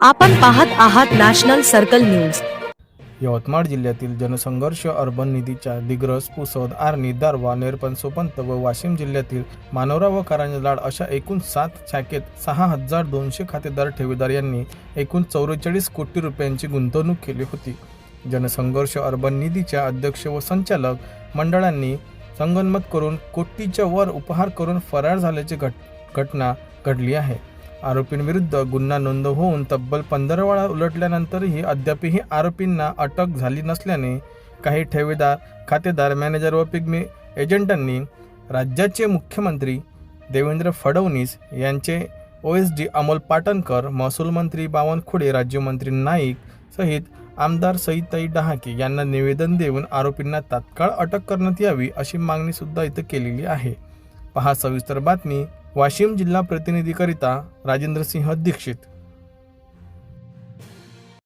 आपण पाहत आहात नॅशनल सर्कल न्यूज. यवतमाळ जिल्ह्यातील जनसंघर्ष अर्बन निधीच्या दिग्रस पुसद आर्णी दारवा नेरपण सोपंत व वाशिम जिल्ह्यातील मानोरा व कारंजलाड अशा एकूण सात शाखेत सहा हजार दोनशे खातेदार ठेवीदार यांनी एकूण चौवेचाळीस कोटी रुपयांची गुंतवणूक केली होती. जनसंघर्ष अर्बन निधीच्या अध्यक्ष व संचालक मंडळांनी संगनमत करून कोटीच्या वर उपहार करून फरार झाल्याची घट घटना घडली आहे. आरोपींविरुद्ध गुन्हा नोंद होऊन तब्बल पंधरा वेळा उलटल्यानंतरही अद्यापही आरोपींना अटक झाली नसल्याने काही ठेवेदार खातेदार मॅनेजर व पिग्मी एजंटांनी राज्याचे मुख्यमंत्री देवेंद्र फडणवीस यांचे O S D Amol Patankar महसूल मंत्री बावनकुळे राज्यमंत्री नाईक सहित आमदार सईताई डहाके यांना निवेदन देऊन आरोपींना तात्काळ अटक करण्यात यावी अशी मागणीसुद्धा इथं केलेली आहे. पहा सविस्तर बातमी वाशिम जिल्हा प्रतिनिधीकरिता राजेंद्र सिंह दीक्षित